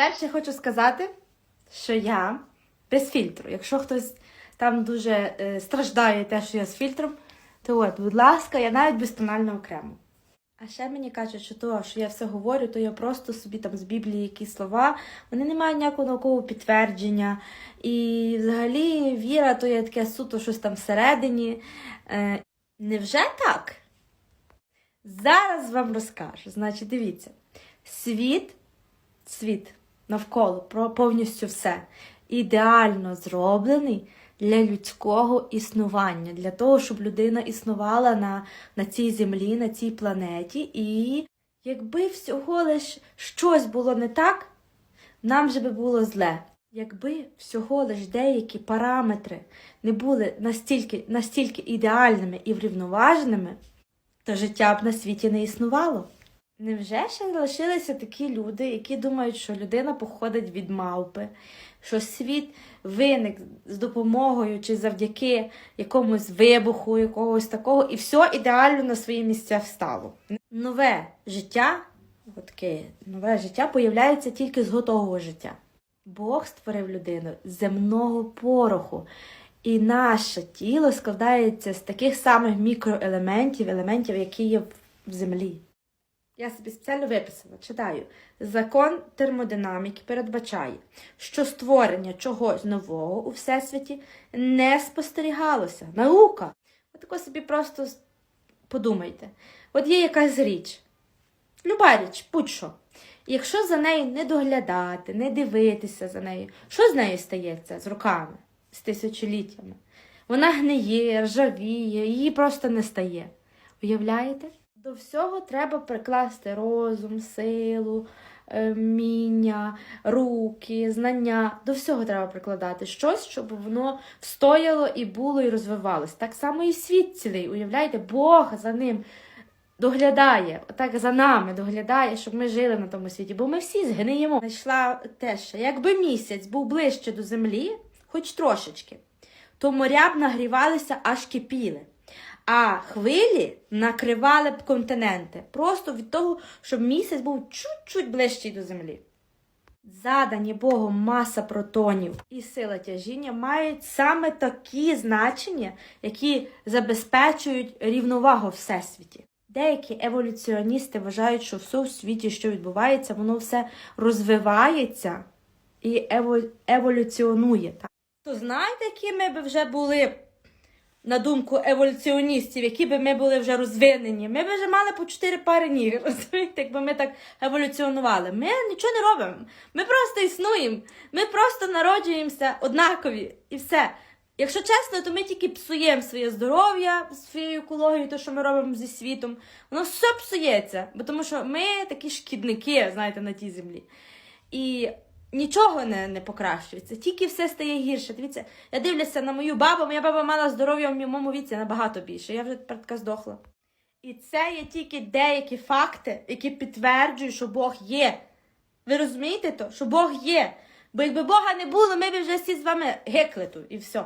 Перше хочу сказати, що я без фільтру. Якщо хтось там дуже е, страждає те, що я з фільтром, то от, будь ласка, я навіть без тонального крему. А ще мені кажуть, що то, що я все говорю, то я просто собі там з Біблії якісь слова, вони не мають ніякого наукового підтвердження. І взагалі віра то є таке суто щось там всередині. Е, невже так? Зараз вам розкажу. Значить, дивіться, світ, світ навколо, про повністю все ідеально зроблений для людського існування, для того, щоб людина існувала на, на цій землі, на цій планеті. І якби всього лиш щось було не так, нам же би було зле. Якби всього лиш деякі параметри не були настільки, настільки ідеальними і врівноваженими, то життя б на світі не існувало. Невже ще залишилися такі люди, які думають, що людина походить від мавпи, що світ виник з допомогою чи завдяки якомусь вибуху, якогось такого, і все ідеально на свої місця встало. Нове життя, таке нове життя появляється тільки з готового життя. Бог створив людину з земного пороху. І наше тіло складається з таких самих мікроелементів, елементів, які є в землі. Я собі спеціально виписала, читаю. Закон термодинаміки передбачає, що створення чогось нового у всесвіті не спостерігалося. Наука. Отако собі просто подумайте. От є якась річ, люба річ, будь-що. Якщо за нею не доглядати, не дивитися за нею, що з нею стається з руками, з тисячоліттями? Вона гниє, ржавіє, її просто не стає. Уявляєте? До всього треба прикласти розум, силу, е, вміння, руки, знання. До всього треба прикладати щось, щоб воно встояло і було, і розвивалось. Так само і світ цілий. Уявляєте, Бог за ним доглядає, так за нами доглядає, щоб ми жили на тому світі, бо ми всі згниємо. Знайшла те, що якби місяць був ближче до землі, хоч трошечки, то моря б нагрівалися аж кипіли. А хвилі накривали б континенти просто від того, щоб місяць був чуть-чуть ближчий до землі. Задані Богом маса протонів і сила тяжіння мають саме такі значення, які забезпечують рівновагу всесвіті. Деякі еволюціоністи вважають, що все в світі, що відбувається, воно все розвивається і еволюціонує. То знаєте, які ми б вже були на думку еволюціоністів, які би ми були вже розвинені, ми б вже мали по чотири пари ніг, розумієте, якби ми так еволюціонували. Ми нічого не робимо. Ми просто існуємо. Ми просто народжуємося однакові і все. Якщо чесно, то ми тільки псуємо своє здоров'я, свою екологію, те, що ми робимо зі світом. Воно все псується, бо тому що ми такі шкідники, знаєте, на тій землі. І нічого не, не покращується, тільки все стає гірше. Дивіться, я дивлюся на мою бабу, моя баба мала здоров'я в моєму віці набагато більше. Я вже тепер здохла. І це є тільки деякі факти, які підтверджують, що Бог є. Ви розумієте то? Що Бог є. Бо якби Бога не було, ми б вже всі з вами гекли тут і все.